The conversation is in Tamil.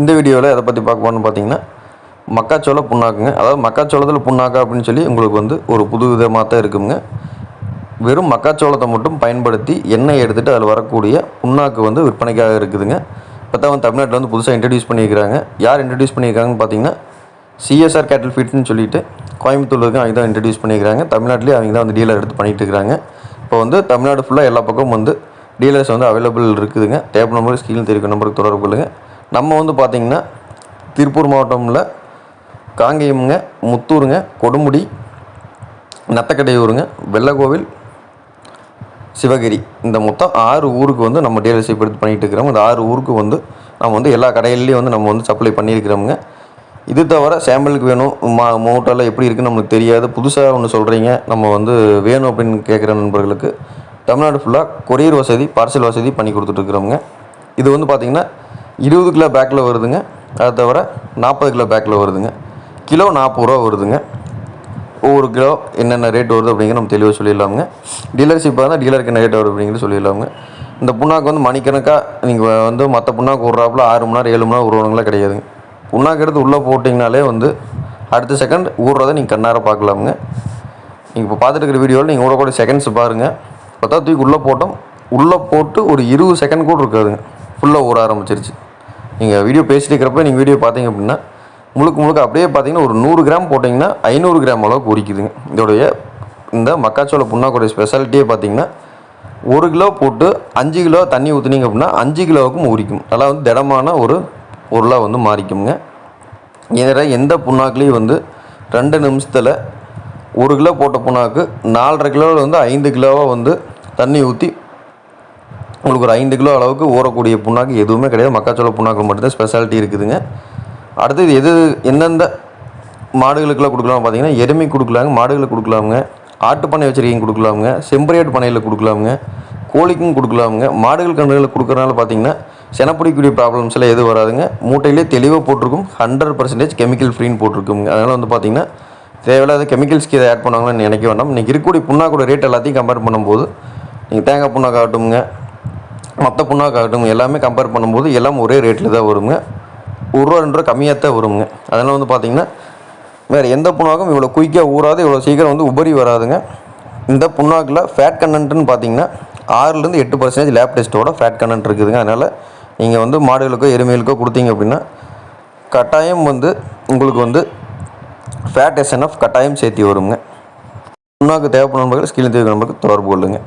இந்த வீடியோவில் எதை பற்றி பார்க்க போகணும்னு பார்த்தீங்கன்னா மக்காச்சோள புண்ணாக்குங்க. அதாவது மக்காச்சோளத்தில் புண்ணாக்கா அப்படின்னு சொல்லி உங்களுக்கு வந்து ஒரு புது விதமாக தான் இருக்குங்க. வெறும் மக்காச்சோளத்தை மட்டும் பயன்படுத்தி எண்ணெய் எடுத்துகிட்டு அதில் வரக்கூடிய புண்ணாக்கு வந்து விற்பனைக்காக இருக்குதுங்க. இப்போ தான் வந்து தமிழ்நாட்டில் வந்து புதுசாக இன்ட்ரடியூஸ் பண்ணியிருக்கிறாங்க. யார் இன்ட்ரடியூஸ் பண்ணியிருக்காங்கன்னு பார்த்தீங்கன்னா சிஎஸ்ஆர் கேட்டில் ஃபீட்னு சொல்லிட்டு கோயம்புத்தூருக்கு அவங்க தான் இன்ட்ரடியூஸ் பண்ணியிருக்காங்க தமிழ்நாட்டிலே அவங்க தான் வந்து டீலர் எடுத்து பண்ணிகிட்டு இருக்கிறாங்க இப்போ வந்து தமிழ்நாடு ஃபுல்லாக எல்லா பக்கமும் வந்து டீலர்ஸ் வந்து அவைலபிள் இருக்குதுங்க. டேப் நம்பர் ஸ்கீல் தெரிவிக்கும் நம்பருக்கு தொடர்பு கொள்ளுங்கள் நம்ம வந்து பார்த்திங்கன்னா திருப்பூர் மாவட்டமில் காங்கேயம்ங்க முத்தூருங்க கொடுமுடி நத்தக்கடையூருங்க வெள்ளக்கோவில் சிவகிரி. இந்த மொத்தம் ஆறு ஊருக்கு வந்து நம்ம டீலர்ஷிப் எடுத்து பண்ணிகிட்டு இருக்கிறோம். இந்த ஆறு ஊருக்கு வந்து நம்ம வந்து எல்லா கடையிலையும் வந்து நம்ம வந்து சப்ளை பண்ணியிருக்கிறோமுங்க. இது தவிர சாம்பிளுக்கு வேணும் மா மூட்டால் எப்படி இருக்குன்னு நம்மளுக்கு தெரியாது. புதுசாக ஒன்று சொல்கிறீங்க நம்ம வந்து வேணும் அப்படின்னு கேட்குற நண்பர்களுக்கு தமிழ்நாடு ஃபுல்லாக கொரியர் வசதி பார்சல் வசதி பண்ணி கொடுத்துட்ருக்குறோமுங்க இது வந்து பார்த்திங்கன்னா இருபது கிலோ பேக்கில் வருதுங்க. அதை தவிர நாற்பது கிலோ பேக்கில் வருதுங்க. கிலோ நாற்பது ரூபா வருதுங்க. ஒவ்வொரு கிலோ என்னென்ன ரேட் வருது அப்படிங்கிற நம்ம தெளிவாக சொல்லிடலாமுங்க. டீலர்ஷிப்பாக இருந்தால் டீலருக்கு என்ன ரேட் வருது அப்படிங்கிறது சொல்லிடலாமுங்க. இந்த புண்ணாக்கு வந்து மணிக்கணக்காக நீங்கள் வந்து மற்ற புண்ணாக்கு விட்றாப்புல ஆறு மணி நேரம் ஏழு மணி நேரம் உருவங்களே கிடையாதுங்க. புண்ணாக்கு எடுத்து உள்ளே போட்டிங்கனாலே வந்து அடுத்த செகண்ட் ஊறுறதை நீங்கள் கண்ணார பார்க்கலாமுங்க. நீங்கள் இப்போ பார்த்துட்டு இருக்கிற வீடியோவில் நீங்கள் ஊறக்கூடிய செகண்ட்ஸ் பாருங்கள் பார்த்தா தூக்கி உள்ளே போட்டோம். உள்ளே போட்டு ஒரு இருபது செகண்ட் கூட இருக்காதுங்க. ஃபுல்லாக ஊற ஆரம்பிச்சிருச்சு. நீங்கள் வீடியோ பேசிட்டு இருக்கிறப்ப நீங்கள் வீடியோ பார்த்தீங்க அப்படின்னா முழுக்க முழுக்க அப்படியே பார்த்தீங்கன்னா ஒரு நூறு கிராம் போட்டிங்கன்னா ஐநூறு கிராம் அளவுக்கு உரிக்குதுங்க. இதோடைய இந்த மக்காச்சோள புண்ணாக்குடைய ஸ்பெஷாலிட்டியே பார்த்தீங்கன்னா ஒரு கிலோ போட்டு அஞ்சு கிலோ தண்ணி ஊற்றுனீங்க அப்படின்னா அஞ்சு கிலோவுக்கும் உரிக்கும். நல்லா வந்து திடமான ஒரு பொருளாக வந்து மாறிக்குங்க இதில் எந்த புண்ணாக்குலேயும் வந்து ரெண்டு நிமிஷத்தில் ஒரு கிலோ போட்ட புண்ணாக்கு நாலரை கிலோவில் வந்து ஐந்து கிலோவாக வந்து தண்ணி ஊற்றி உங்களுக்கு ஒரு ஐந்து கிலோ அளவுக்கு ஊறக்கூடிய புண்ணாக்கு எதுவுமே கிடையாது. மக்காச்சோள புண்ணாக்கு மட்டும்தான் ஸ்பெஷாலிட்டி இருக்குதுங்க. அடுத்தது எது எந்தெந்த மாடுகளுக்கெல்லாம் கொடுக்கலாம் பார்த்தீங்கன்னா எருமை கொடுக்கலாங்க மாடுகளுக்கு கொடுக்கலாமுங்க. ஆட்டு பண்ணை வச்சுருக்கீங்க கொடுக்கலாமுங்க. செம்பரியாட்டு பண்ணையில் கொடுக்கலாமுங்க. கோழிக்கும் கொடுக்கலாமுங்க. மாடுகள் கன்றுகளுக்கு கொடுக்குறனால பார்த்தீங்கன்னா செனப்பிடிக்கூடிய ப்ராப்ளம்ஸ் எல்லாம் எதுவும் வராதுங்க. மூட்டையிலே தெளிவாக போட்டிருக்கும். ஹண்ட்ரட் பர்சன்டேஜ் கெமிக்கல் ஃப்ரீன்னு போட்டிருக்குங்க. அதனால் வந்து பார்த்தீங்கன்னா தேவையில்லாத கெமிக்கல்ஸ்க்கு இதை ஆட் பண்ணுவாங்கன்னு நினைக்க வேண்டாம். இன்றைக்கி இருக்கக்கூடிய புண்ணாக்கோட ரேட் எல்லாத்தையும் கம்பேர் பண்ணும்போது நீங்கள் தேங்காய் புண்ணாக்காகட்டும்ங்க. மற்ற புண்ணாக்காகட்டும் எல்லாமே கம்பேர் பண்ணும்போது எல்லாம் ஒரே ரேட்டில் தான் வருங்க. ஒரு ரூபா ரெண்டு ரூபா கம்மியாக தான் வருங்க. அதனால் வந்து பார்த்திங்கன்னா வேறு எந்த புண்ணாக்கும் இவ்வளோ குயிக்காக ஊறாது இவ்வளோ சீக்கிரம் வந்து உபரி வராதுங்க. இந்த புண்ணாக்கில் ஃபேட் கண்டன்ட்னு பார்த்தீங்கன்னா ஆறுலேருந்து எட்டு பர்சன்டேஜ் லேப் டெஸ்ட்டோட ஃபேட் கண்டென்ட் இருக்குதுங்க. அதனால் நீங்கள் வந்து மாடுகளுக்கோ எருமைகளுக்கோ கொடுத்தீங்க அப்படின்னா கட்டாயம் வந்து உங்களுக்கு வந்து ஃபேட் எஸ்என்எஃப் கட்டாயம் சேர்த்தி வருங்க. புண்ணாக்கு தேவைப்படும் நண்பர்கள் ஸ்கில் தேவைப்படும் நம்பருக்கு தொடர்பு கொள்ளுங்கள்